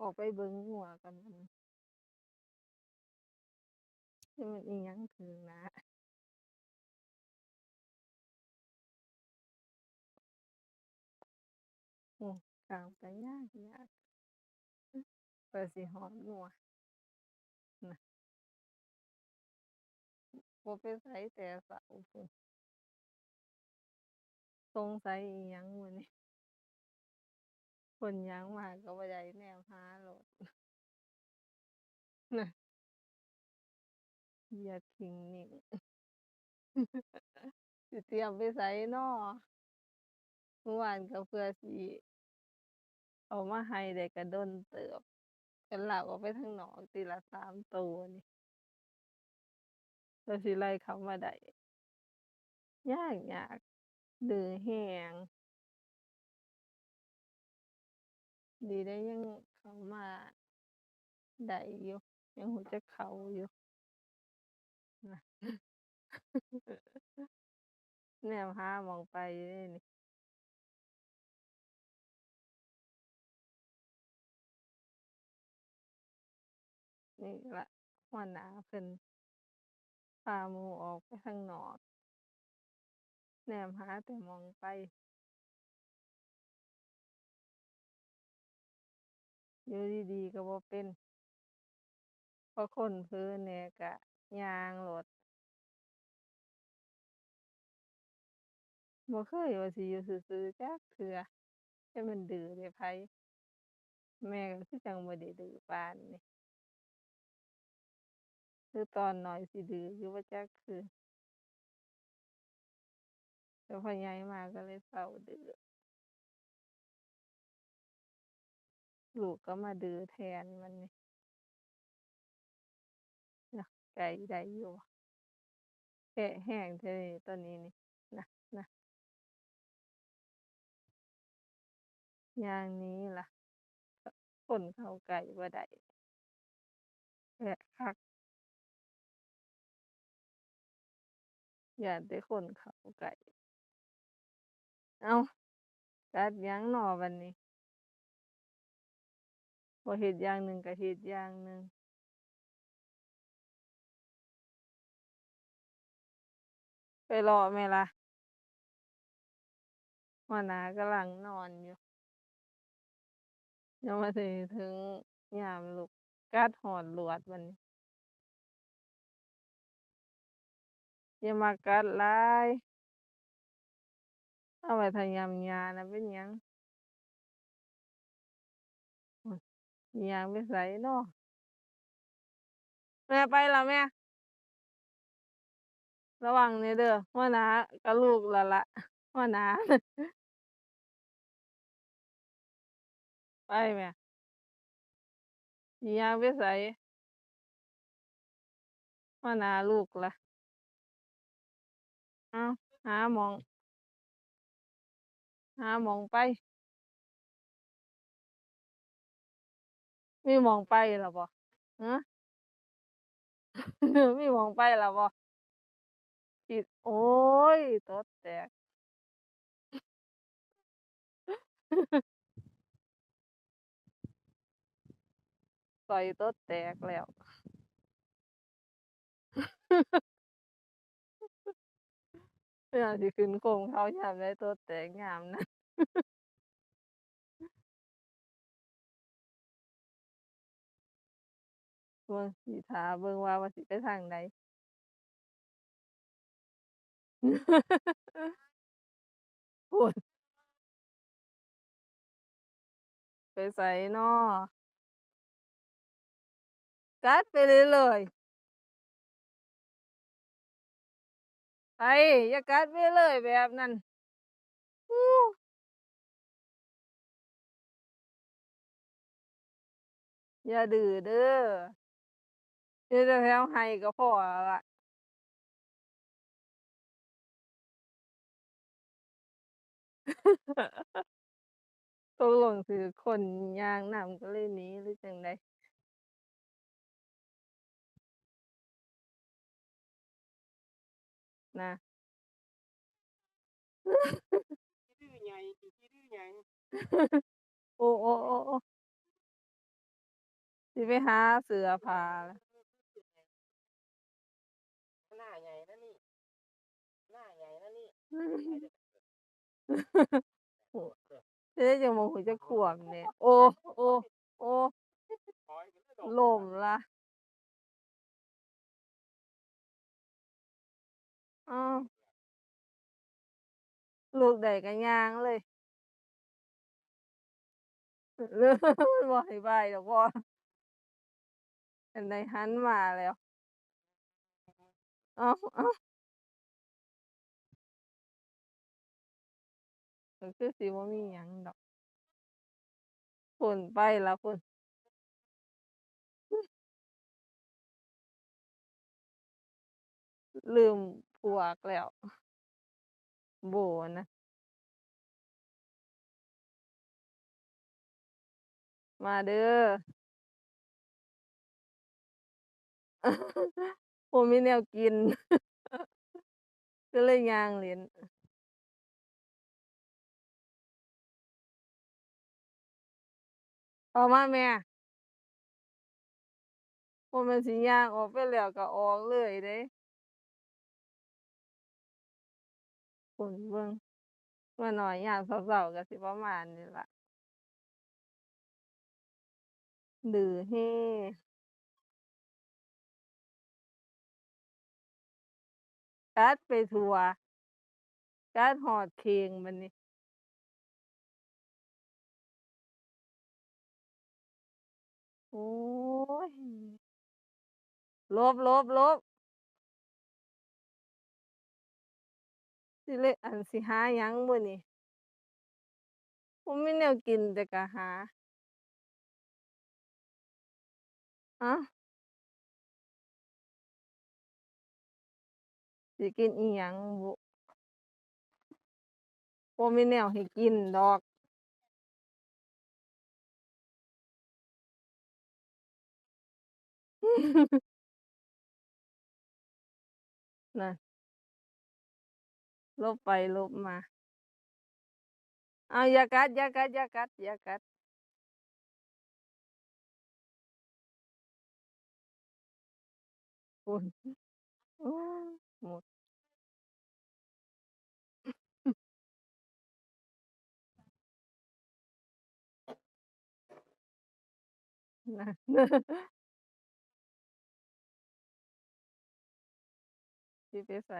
ออกไปเบิ่งงัวก่อนบันมันอิหยังขึ้นหน้าโอ้กลางก็ยากยากกว่าสิฮอดงัวน่ะบ่ไปไสแต่เช้าพู้นสงสัยอิหยังมื้อนี้ คนย่างมาก็บ่ได้แนวหาโลด นะเหยียดทิ้งนิ่ง สิเตรียมไปไสน้อ เมื่อวานก็เพื่อสิ เอามาให้ได้ก็โดนเติบก็ลากออกไปทางนอกทีละสามโตนี่กว่าสิไล่เขามาได้ ยากยาก ดื้อแรง ดีได้ยังเขามาได้อยู่ยังรู้จักเขาอยู่น่ะแนมหามองไปนี่นี่ละหัวหน้าเพิ่นพาหมูออกไปข้างนอก แนมหาแต่มองไป อยู่ดีๆก็บ่เป็นพอคนเผลอแหน่ยก็ยางโลดบ่เคยว่าสิอยู่ซื่อๆจักเทื่อแต่มันดื้อได้ไผแม่ก็คือจังบ่ได้ดื้อปานนี้คือตอนน้อยสิดื้ออยู่บ่าจักคือแต่พอใหญ่มาก็เลยเซาดื้อ ลูกก็มาดื้อแทนบัดนี้น่ะไกลได้อยู่บ่แพะแรงแท้นี่ตอนนี้นี่น่ะๆย่างนี้ล่ะคนเข้าใกล้บ่ได้แพะคักอย้านแต่คนเข้าใกล้เอากัดยังน้อบัดนี้ บ่เฮ็ดอย่างหนึ่งก็เฮ็ดอย่างหนึ่งไปเลาะแม่ล่ะหัวหน้ากำลังนอนอยู่ยังบ่ทันได้ถึงยามลุกกัดฮอดลวดบัดนี้อย่ามากัดลาย เอาไว้ถ้ายำหญ้านะเป็นยัง ยสิย่างไปไสน้อแม่ไปแล้วแม่ ระวังแหน่เด้อหัวหน้ากับลูกล้วล่ะหัวหน้าไปแม่สิย่างไปไสหัวหน้าลูกละเอ้าหามอง หามองไป มีหมองไปแล้วบ่ฮะ มีหมองไปแล้วบ่สิโอ๊ยตดแตกต่ตดแตกแล้ว เวลาสิขึ้นโคงเขายามใดโต๊ดแตกยามนั้น เบิ่งสิท่าเบิ่งว่าว่าสิไปทางใด พู้นไปไสน้อ กัดไปเรื่อยๆไปอย่ากัดไปเรื่อยแบบนั้นฮู้อย่าดื้อเด้อ อยู่แถวๆไร่ก็พอละตกลงถือคนยางนำก็เลยหนี้หรือจังใดนะ ดื้อใหญ่ขี้ดื้อใหยังโอ้ๆๆๆสิไปหาเสือผ้าละ หน้าใหญ่นะนี่ หน้าใหญ่ นะนี่โอ้สิได้จังบ่ฮู้จักขวบแหน่โอ้ โอ้ โอ้ล่มล่ะอ้าวลูกได้ก็ย่างเลยเด้อมันบ่ให้บายดอกพ่ออันใดหันมาแล้วอ้าวอ้า ก็คือสิบ่มีหยังดอกพู้นไปแล้วพู้นลืมพวกแล้ว โบนะ มาเด้อบ่มีแนวกิน ก็เลยย่างเล่น ออกมาแม่บ่แม่นสิย่างออกไปแล้วก็ออกเลยเด้พู้นเบิ่งว่าน้อยย่ามเช้าๆก็สิประมาณนี้ล่ะดื้อแรงกัดไปทั่วกัดฮอดเข่งบัดนี้ อ๊ยหลบๆๆสิเลอันสิหายังมื้อนี้บ่มีแนวกินแต่ก็หาฮะสิกินอิหยังบุบ่มีแนวให้กินดอก นั่นหลบไปลบมา เอาอย่ากัดอย่ากัดอย่ากัดอย่ากัดพู้นโอ้หมดนั่น สิไปไส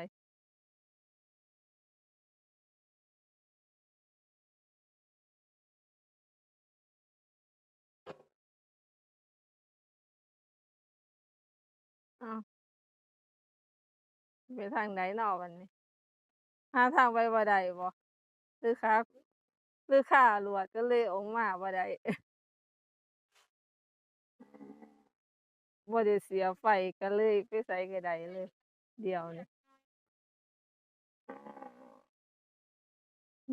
อ้าวไปทางใดน้อบัดนี้หาทางไปบ่ได้บ่หรือขาหรือขาหลวดก็เลยออกมาบ่ได้บ่ได้เสียไฟก็เลยไปไสก็ไดเลย เดียวเนี้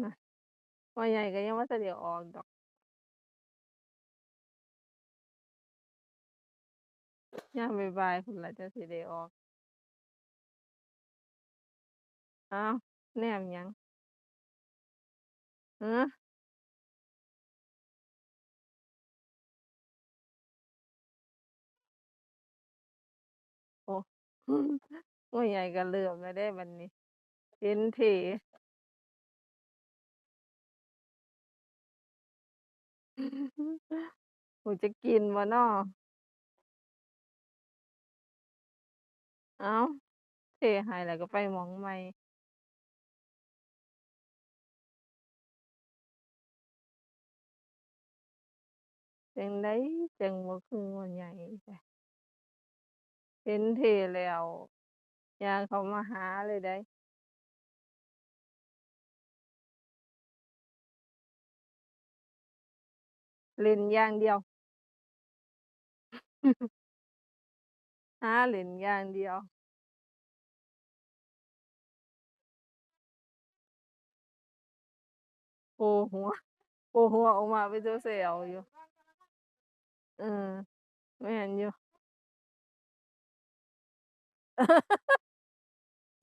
น่ะพ่อใหญ่ก็ยังบ่ทันได้ออกดอกยามบ่ายๆพู้นล่ะจั่งสิได้ออกอ้าวแนมยังหือโอ้ พ่อใหญ่ก็เริ่มแล้วเด้บัดนี้เห็นเท่โอ้จะกินบ่น้อเอ้าเทให้แล้วก็ไปหมองใหม่ จังใดจังบ่คือพ่อใหญ่จ้ะเห็นเทแล้ว ย่างเขามาหาเลยได้เล่นอย่างเดียว หาเล่นอย่างเดียวโผล่หัวโผล่หัวออกมาเป็นแซวอยู่ เออแม่เห็นอยู่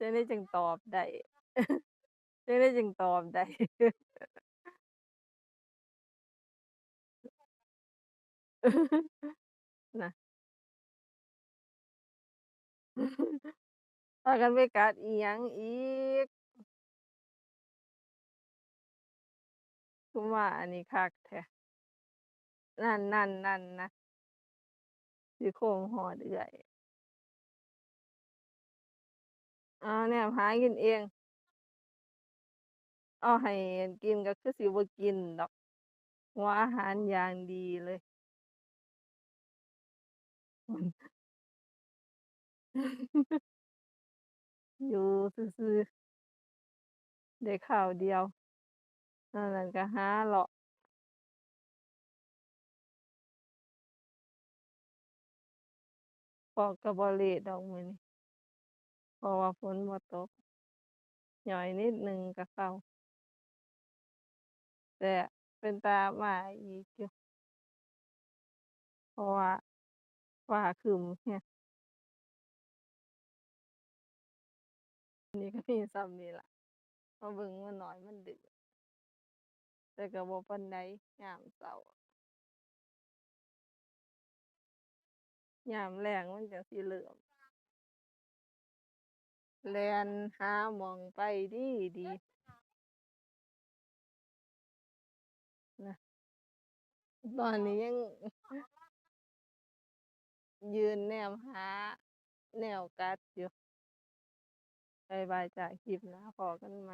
จั่งใดจั่งตอบได้ จั่งใดจั่งตอบได้ น่ะ พากันไปกัดอิหยังอีกคือว่าอันนี้คักแท้ นั่น ๆ ๆ นะซี่โครงฮอดเอื้อย อ้าวแนมหากินเอง เอาให้กินก็คือสิบ่กินดอก หัวอาหารอย่างดีเลยอยู่ซื่อ ๆ ได้ข้าวเดียว นอกนั้นก็หาเลาะพ่อก็บ่เละดอกมื้อนี้ เพราะว่าฝนบ่ตกย่อยนิดหนึ่งก็เซาแต่เป็นตามาอีกอยู่เพราะว่าฟ้าครึ้มก็นี่ก็มีส่ำนี้ล่ะมาเบิ่งมันน้อยมันดื้อแต่ก็บ่ปานใดยามเช้ายามแลงมันจังสิเริ่ม แลนหาหมองไปดีดีนะตอนนี้ยัง ยืนแนมหา แนวกัดอยู่บ๊ายบายจากคลิปนะพอกันไหม